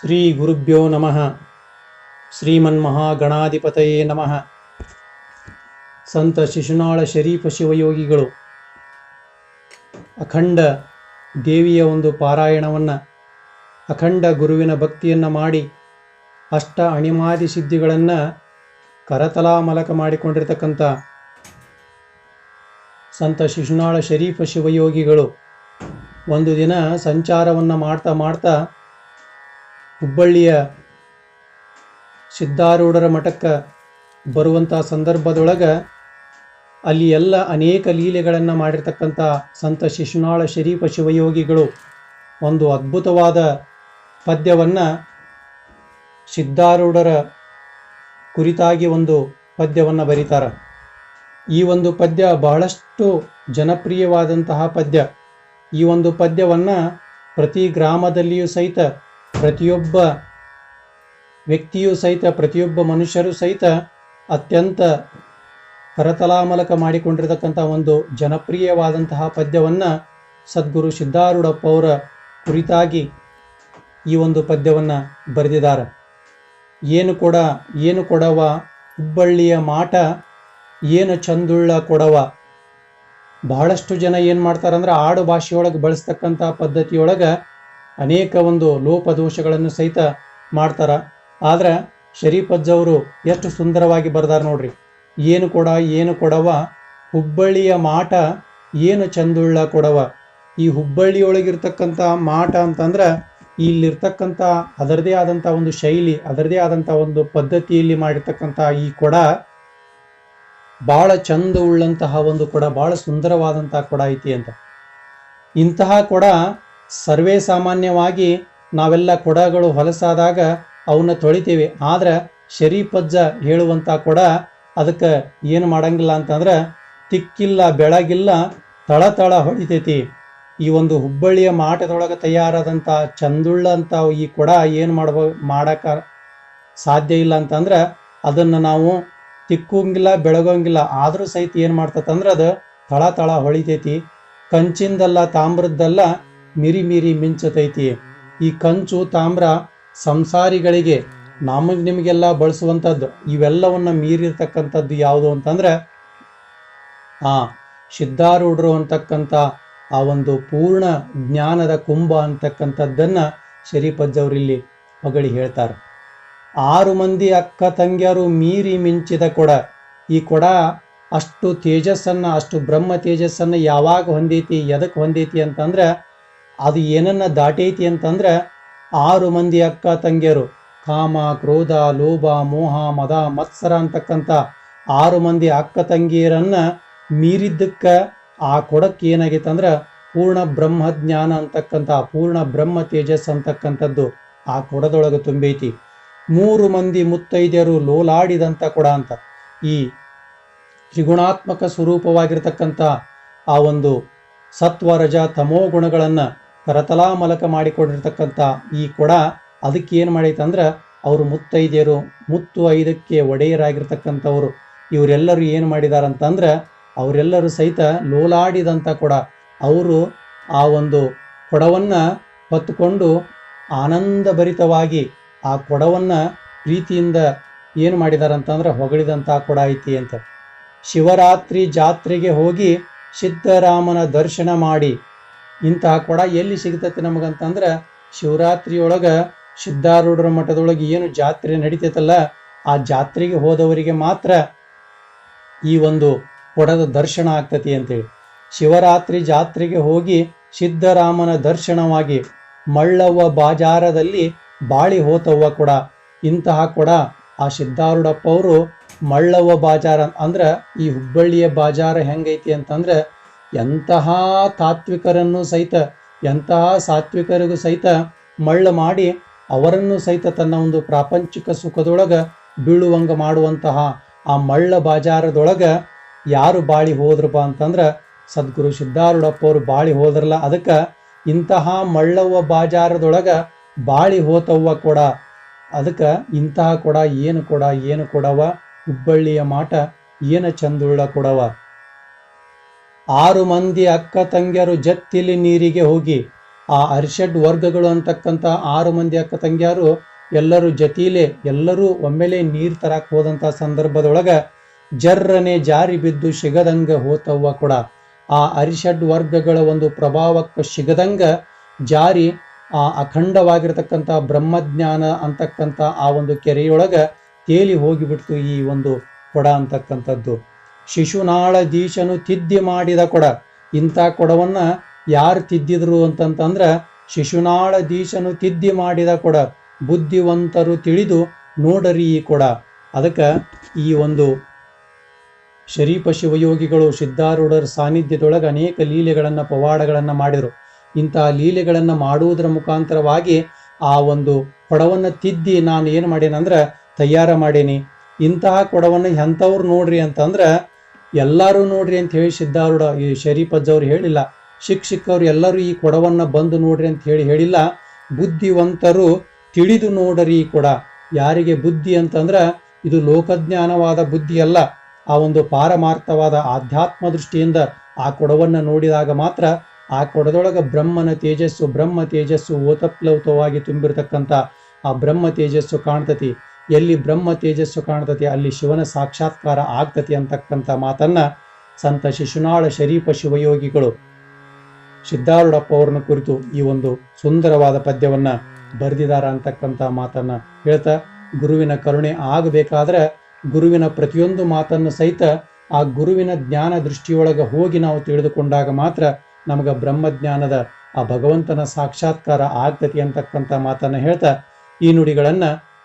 ಶ್ರೀ ಗುರುಭ್ಯೋ ನಮಃ. ಶ್ರೀಮನ್ಮಹಾಗಣಾಧಿಪತಯೇ ನಮಃ. ಸಂತ ಶಿಶುನಾಳ ಶರೀಫ ಶಿವಯೋಗಿಗಳು. ಅಖಂಡ ದೇವಿಯ ಒಂದು ಪಾರಾಯಣವನ್ನು, ಅಖಂಡ ಗುರುವಿನ ಭಕ್ತಿಯನ್ನು ಮಾಡಿ, ಅಷ್ಟ ಅಣಿಮಾದಿ ಸಿದ್ಧಿಗಳನ್ನು ಕರತಲಾಮಲಕ ಮಾಡಿಕೊಂಡಿರ್ತಕ್ಕಂಥ ಸಂತ ಶಿಶುನಾಳ ಶರೀಫ ಶಿವಯೋಗಿಗಳು ಒಂದು ದಿನ ಸಂಚಾರವನ್ನು ಮಾಡ್ತಾ ಮಾಡ್ತಾ ಹುಬ್ಬಳ್ಳಿಯ ಸಿದ್ಧಾರೂಢರ ಮಠಕ್ಕೆ ಬರುವಂಥ ಸಂದರ್ಭದೊಳಗೆ ಅಲ್ಲಿ ಎಲ್ಲ ಅನೇಕ ಲೀಲೆಗಳನ್ನು ಮಾಡಿರ್ತಕ್ಕಂಥ ಸಂತ ಶಿಶುನಾಳ ಶರೀಫ ಶಿವಯೋಗಿಗಳು ಒಂದು ಅದ್ಭುತವಾದ ಪದ್ಯವನ್ನು ಸಿದ್ಧಾರೂಢರ ಕುರಿತಾಗಿ ಒಂದು ಪದ್ಯವನ್ನು ಬರೀತಾರೆ. ಈ ಒಂದು ಪದ್ಯ ಬಹಳಷ್ಟು ಜನಪ್ರಿಯವಾದಂತಹ ಪದ್ಯ. ಈ ಒಂದು ಪದ್ಯವನ್ನು ಪ್ರತಿ ಗ್ರಾಮದಲ್ಲಿಯೂ ಸಹಿತ ಪ್ರತಿಯೊಬ್ಬ ವ್ಯಕ್ತಿಯೂ ಸಹಿತ, ಪ್ರತಿಯೊಬ್ಬ ಮನುಷ್ಯರು ಸಹಿತ ಅತ್ಯಂತ ಕರತಲಾಮಲಕ ಮಾಡಿಕೊಂಡಿರತಕ್ಕಂಥ ಒಂದು ಜನಪ್ರಿಯವಾದಂತಹ ಪದ್ಯವನ್ನು ಸದ್ಗುರು ಸಿದ್ಧಾರೂಢಪ್ಪ ಅವರ ಕುರಿತಾಗಿ ಈ ಒಂದು ಪದ್ಯವನ್ನು ಬರೆದಿದ್ದಾರೆ. ಏನು ಕೊಡ, ಏನು ಕೊಡವ, ಹುಬ್ಬಳ್ಳಿಯ ಮಾಟ ಏನು ಚಂದುಳ್ಳ ಕೊಡವ? ಬಹಳಷ್ಟು ಜನ ಏನು ಮಾಡ್ತಾರಂದ್ರೆ ಆಡು ಭಾಷೆಯೊಳಗೆ ಬಳಸ್ತಕ್ಕಂಥ ಪದ್ಧತಿಯೊಳಗೆ ಅನೇಕ ಒಂದು ಲೋಪದೋಷಗಳನ್ನು ಸಹಿತ ಮಾಡ್ತಾರ. ಆದ್ರೆ ಶರೀಫಜ್ಜವರು ಎಷ್ಟು ಸುಂದರವಾಗಿ ಬರ್ದಾರ ನೋಡ್ರಿ. ಏನು ಕೊಡ, ಏನು ಕೊಡವ, ಹುಬ್ಬಳ್ಳಿಯ ಮಾಟ ಏನು ಚಂದುಳ್ಳ ಕೊಡವ. ಈ ಹುಬ್ಬಳ್ಳಿಯೊಳಗಿರ್ತಕ್ಕಂಥ ಮಾಟ ಅಂತಂದ್ರೆ ಇಲ್ಲಿರ್ತಕ್ಕಂಥ ಅದರದೇ ಆದಂಥ ಒಂದು ಶೈಲಿ, ಅದರದೇ ಆದಂಥ ಒಂದು ಪದ್ಧತಿಯಲ್ಲಿ ಮಾಡಿರ್ತಕ್ಕಂಥ ಈ ಕೊಡ ಬಹಳ ಚಂದ ಉಳ್ಳಂತಹ ಒಂದು ಕೊಡ ಬಹಳ ಸುಂದರವಾದಂತಹ ಕೊಡ ಐತಿ ಅಂತ. ಇಂತಹ ಕೊಡ ಸರ್ವೇ ಸಾಮಾನ್ಯವಾಗಿ ನಾವೆಲ್ಲ ಕೊಡಗಳು ಹೊಲಸಾದಾಗ ಅವನ್ನ ತೊಳಿತೀವಿ. ಆದ್ರೆ ಶರೀಫಜ್ಜ ಹೇಳುವಂಥ ಕೊಡ ಅದಕ್ಕೆ ಏನು ಮಾಡಂಗಿಲ್ಲ ಅಂತಂದ್ರೆ ತಿಕ್ಕಿಲ್ಲ, ಬೆಳಗಿಲ್ಲ, ತಳ ತಳ ಹೊಡಿತೈತಿ. ಈ ಒಂದು ಹುಬ್ಬಳ್ಳಿಯ ಮಾಟದೊಳಗೆ ತಯಾರಾದಂಥ ಅಂತ ಈ ಕೊಡ ಏನು ಮಾಡ್ಬೋ ಮಾಡಕ ಸಾಧ್ಯ ಇಲ್ಲ ಅಂತಂದ್ರೆ ಅದನ್ನು ನಾವು ತಿಕ್ಕಂಗಿಲ್ಲ ಬೆಳಗೋಂಗಿಲ್ಲ ಆದರೂ ಸಹಿತ ಏನು ಮಾಡ್ತತಂದ್ರೆ ಅದು ತಳ ತಳ ಹೊಳಿತೈತಿ. ಕಂಚಿಂದಲ್ಲ, ತಾಮ್ರದ್ದಲ್ಲ ಮಿರಿ ಮಿರಿ ಮಿಂಚತೈತಿ. ಈ ಕಂಚು, ತಾಮ್ರ ಸಂಸಾರಿಗಳಿಗೆ ನಮಗೆ ನಿಮಗೆಲ್ಲ ಬಳಸುವಂಥದ್ದು. ಇವೆಲ್ಲವನ್ನು ಮೀರಿರ್ತಕ್ಕಂಥದ್ದು ಯಾವುದು ಅಂತಂದ್ರೆ, ಆ ಸಿದ್ಧಾರೂಢರು ಅಂತಕ್ಕಂಥ ಆ ಒಂದು ಪೂರ್ಣ ಜ್ಞಾನದ ಕುಂಭ ಅಂತಕ್ಕಂಥದ್ದನ್ನು ಶರೀಫಜ್ಜವರಿಲ್ಲಿ ಹೊಗಳಿ ಹೇಳ್ತಾರೆ. ಆರು ಮಂದಿ ಅಕ್ಕ ತಂಗಿಯರು ಮೀರಿ ಮಿಂಚಿದ ಕೊಡ. ಈ ಕೊಡ ಅಷ್ಟು ತೇಜಸ್ಸನ್ನು, ಅಷ್ಟು ಬ್ರಹ್ಮ ತೇಜಸ್ಸನ್ನು ಯಾವಾಗ ಹೊಂದೈತಿ ಎದಕ್ಕೆ ಹೊಂದೈತಿ ಅಂತಂದ್ರೆ ಅದು ಏನನ್ನ ದಾಟೈತಿ ಅಂತಂದ್ರೆ ಆರು ಮಂದಿ ಅಕ್ಕ ತಂಗಿಯರು, ಕಾಮ, ಕ್ರೋಧ, ಲೋಭ, ಮೋಹ, ಮದ, ಮತ್ಸರ ಅಂತಕ್ಕಂಥ ಆರು ಮಂದಿ ಅಕ್ಕ ತಂಗಿಯರನ್ನ ಮೀರಿದ್ದಕ್ಕ ಆ ಕೊಡಕ್ಕೆ ಏನಾಗೈತೆ ಅಂದ್ರೆ ಪೂರ್ಣ ಬ್ರಹ್ಮ ಜ್ಞಾನ ಅಂತಕ್ಕಂಥ, ಪೂರ್ಣ ಬ್ರಹ್ಮ ತೇಜಸ್ ಅಂತಕ್ಕಂಥದ್ದು ಆ ಕೊಡದೊಳಗೆ ತುಂಬೈತಿ. ಮೂರು ಮಂದಿ ಮುತ್ತೈದ್ಯರು ಲೋಲಾಡಿದಂಥ ಕೊಡ ಅಂತ. ಈ ತ್ರಿಗುಣಾತ್ಮಕ ಸ್ವರೂಪವಾಗಿರ್ತಕ್ಕಂಥ ಆ ಒಂದು ಸತ್ವ ರಜ ತಮೋ ಗುಣಗಳನ್ನು ಕರತಲಾಮಲಕ ಮಾಡಿಕೊಂಡಿರ್ತಕ್ಕಂಥ ಈ ಕೊಡ ಅದಕ್ಕೆ ಏನು ಮಾಡೈತೆ ಅಂದ್ರೆ ಅವರು ಮುತ್ತೈದೆಯರು, ಮುತ್ತು ಐದಕ್ಕೆ ಒಡೆಯರಾಗಿರ್ತಕ್ಕಂಥವರು. ಇವರೆಲ್ಲರೂ ಏನು ಮಾಡಿದಾರಂತಂದ್ರೆ ಅವರೆಲ್ಲರೂ ಸಹಿತ ಲೋಲಾಡಿದಂಥ ಕೊಡ. ಅವರು ಆ ಒಂದು ಕೊಡವನ್ನು ಹೊತ್ತುಕೊಂಡು ಆನಂದಭರಿತವಾಗಿ ಆ ಕೊಡವನ್ನು ಪ್ರೀತಿಯಿಂದ ಏನು ಮಾಡಿದಾರಂತಂದ್ರೆ ಹೊಗಳಿದಂಥ ಕೊಡ ಐತಿ ಅಂತ. ಶಿವರಾತ್ರಿ ಜಾತ್ರೆಗೆ ಹೋಗಿ ಸಿದ್ದರಾಮನ ದರ್ಶನ ಮಾಡಿ ಇಂತಹ ಕೊಡ ಎಲ್ಲಿ ಸಿಗ್ತೈತೆ ನಮಗಂತಂದ್ರೆ ಶಿವರಾತ್ರಿಯೊಳಗೆ ಸಿದ್ಧಾರೂಢರ ಮಠದೊಳಗೆ ಏನು ಜಾತ್ರೆ ನಡೀತೈತಲ್ಲ, ಆ ಜಾತ್ರೆಗೆ ಹೋದವರಿಗೆ ಮಾತ್ರ ಈ ಒಂದು ಕೊಡದ ದರ್ಶನ ಆಗ್ತತಿ ಅಂತೇಳಿ. ಶಿವರಾತ್ರಿ ಜಾತ್ರೆಗೆ ಹೋಗಿ ಸಿದ್ದರಾಮನ ದರ್ಶನವಾಗಿ ಮಳ್ಳವ್ವ ಬಾಜಾರದಲ್ಲಿ ಬಾಳಿ ಹೋತವ್ವ ಕೊಡ. ಇಂತಹ ಕೊಡ ಆ ಸಿದ್ಧಾರೂಢಪ್ಪ ಅವರು ಮಳ್ಳವ್ವ ಬಾಜಾರ ಅಂದ್ರೆ ಈ ಹುಬ್ಬಳ್ಳಿಯ ಬಾಜಾರ ಹೆಂಗೈತಿ ಅಂತಂದ್ರೆ ಎಂತಹ ತಾತ್ವಿಕರನ್ನು ಸಹಿತ, ಎಂತಹ ಸಾತ್ವಿಕರಿಗೂ ಸಹಿತ ಮಳ್ಳ ಮಾಡಿ ಅವರನ್ನು ಸಹಿತ ತನ್ನ ಒಂದು ಪ್ರಾಪಂಚಿಕ ಸುಖದೊಳಗೆ ಬೀಳುವಂಗ ಮಾಡುವಂತಹ ಆ ಮಳ್ಳ ಬಾಜಾರದೊಳಗೆ ಯಾರು ಬಾಳಿ ಹೋದ್ರಪ್ಪ ಅಂತಂದ್ರೆ ಸದ್ಗುರು ಸಿದ್ಧಾರೂಢಪ್ಪ ಅವರು ಬಾಳಿ ಹೋದ್ರಲ್ಲ, ಅದಕ್ಕೆ ಇಂತಹ ಮಳ್ಳವ್ವ ಬಾಜಾರದೊಳಗೆ ಬಾಳಿ ಹೋತವ್ವ ಕೊಡ, ಅದಕ್ಕೆ ಇಂತಹ ಕೊಡ, ಏನು ಕೊಡ, ಏನು ಕೊಡವ ಹುಬ್ಬಳ್ಳಿಯ ಮಾಟ ಏನ ಚಂದುಳ್ಳ ಕೊಡವ ಆರು ಮಂದಿ ಅಕ್ಕ ತಂಗಿಯರು ಜತ್ತಿಲಿ ನೀರಿಗೆ ಹೋಗಿ, ಆ ಅರಿಷಡ್ ವರ್ಗಗಳು ಅಂತಕ್ಕಂಥ ಆರು ಮಂದಿ ಅಕ್ಕ ತಂಗಿಯಾರು ಎಲ್ಲರೂ ಜತೀಲೆ ಎಲ್ಲರೂ ಒಮ್ಮೆಲೆ ನೀರು ತರಕ್ ಹೋದಂಥ ಸಂದರ್ಭದೊಳಗೆ ಜರ್ರನೆ ಜಾರಿ ಬಿದ್ದು ಸಿಗದಂಗ ಹೋತವ್ವ ಕೂಡ. ಆ ಅರಿಷಡ್ ವರ್ಗಗಳ ಒಂದು ಪ್ರಭಾವಕ್ಕೆ ಶಿಗದಂಗ ಜಾರಿ ಆ ಅಖಂಡವಾಗಿರತಕ್ಕಂಥ ಬ್ರಹ್ಮಜ್ಞಾನ ಅಂತಕ್ಕಂಥ ಆ ಒಂದು ಕೆರೆಯೊಳಗೆ ತೇಲಿ ಹೋಗಿಬಿಡ್ತು ಈ ಒಂದು ಕೊಡ ಅಂತಕ್ಕಂಥದ್ದು. ಶಿಶುನಾಳ ದೀಶನು ತಿದ್ದಿ ಮಾಡಿದ ಕೊಡ. ಇಂಥ ಕೊಡವನ್ನ ಯಾರು ತಿದ್ದಿದ್ರು ಅಂತಂತಂದ್ರೆ ಶಿಶುನಾಳ ದೀಶನು ತಿದ್ದಿ ಮಾಡಿದ ಕೊಡ. ಬುದ್ಧಿವಂತರು ತಿಳಿದು ನೋಡರಿ ಈ ಕೊಡ. ಅದಕ್ಕೆ ಈ ಒಂದು ಶರೀಪ ಶಿವಯೋಗಿಗಳು ಸಿದ್ಧಾರೂಢರ ಸಾನ್ನಿಧ್ಯದೊಳಗೆ ಅನೇಕ ಲೀಲೆಗಳನ್ನು, ಪವಾಡಗಳನ್ನು ಮಾಡಿದರು. ಇಂತಹ ಲೀಲೆಗಳನ್ನು ಮಾಡುವುದರ ಮುಖಾಂತರವಾಗಿ ಆ ಒಂದು ಕೊಡವನ್ನು ತಿದ್ದಿ ನಾನು ಏನು ಮಾಡೇನಂದ್ರೆ, ತಯಾರು ಮಾಡೇನಿ. ಇಂತಹ ಕೊಡವನ್ನು ಎಂಥವ್ರು ನೋಡ್ರಿ ಅಂತಂದ್ರೆ ಎಲ್ಲರೂ ನೋಡ್ರಿ ಅಂತ ಹೇಳಿ ಸಿದ್ಧಾರೂಢ, ಈ ಶರೀಫಜ್ಜವ್ರು ಹೇಳಿಲ್ಲ. ಶಿಕ್ ಶಿಕ್ಕವ್ರು ಎಲ್ಲರೂ ಈ ಕೊಡವನ್ನು ಬಂದು ನೋಡ್ರಿ ಅಂತ ಹೇಳಿ ಹೇಳಿಲ್ಲ. ಬುದ್ಧಿವಂತರು ತಿಳಿದು ನೋಡರಿ ಈ ಕೊಡ. ಯಾರಿಗೆ ಬುದ್ಧಿ ಅಂತಂದ್ರೆ ಇದು ಲೋಕಜ್ಞಾನವಾದ ಬುದ್ಧಿ ಅಲ್ಲ. ಆ ಒಂದು ಪಾರಮಾರ್ಥವಾದ ಆಧ್ಯಾತ್ಮ ದೃಷ್ಟಿಯಿಂದ ಆ ಕೊಡವನ್ನು ನೋಡಿದಾಗ ಮಾತ್ರ ಆ ಕೊಡದೊಳಗೆ ಬ್ರಹ್ಮನ ತೇಜಸ್ಸು ಬ್ರಹ್ಮ ತೇಜಸ್ಸು ಓತಪ್ಲೌತವಾಗಿ ತುಂಬಿರ್ತಕ್ಕಂಥ ಆ ಬ್ರಹ್ಮ ತೇಜಸ್ಸು ಕಾಣ್ತತಿ. ಎಲ್ಲಿ ಬ್ರಹ್ಮ ತೇಜಸ್ಸು ಕಾಣ್ತತಿ, ಅಲ್ಲಿ ಶಿವನ ಸಾಕ್ಷಾತ್ಕಾರ ಆಗ್ತತಿ ಅಂತಕ್ಕಂಥ ಮಾತನ್ನ ಸಂತ ಶಿಶುನಾಳ ಶರೀಫ ಶಿವಯೋಗಿಗಳು ಸಿದ್ಧಾರೂಢಪ್ಪ ಅವ್ರನ್ನ ಕುರಿತು ಈ ಒಂದು ಸುಂದರವಾದ ಪದ್ಯವನ್ನ ಬರೆದಿದ್ದಾರೆ ಅಂತಕ್ಕಂಥ ಮಾತನ್ನ ಹೇಳ್ತಾ, ಗುರುವಿನ ಕರುಣೆ ಆಗಬೇಕಾದ್ರೆ ಗುರುವಿನ ಪ್ರತಿಯೊಂದು ಮಾತನ್ನು ಸಹಿತ ಆ ಗುರುವಿನ ಜ್ಞಾನ ದೃಷ್ಟಿಯೊಳಗೆ ಹೋಗಿ ನಾವು ತಿಳಿದುಕೊಂಡಾಗ ಮಾತ್ರ ನಮಗೆ ಬ್ರಹ್ಮಜ್ಞಾನದ ಆ ಭಗವಂತನ ಸಾಕ್ಷಾತ್ಕಾರ ಆಗ್ತತಿ ಅಂತಕ್ಕಂಥ ಮಾತನ್ನ ಹೇಳ್ತಾ, ಈ ನುಡಿಗಳನ್ನ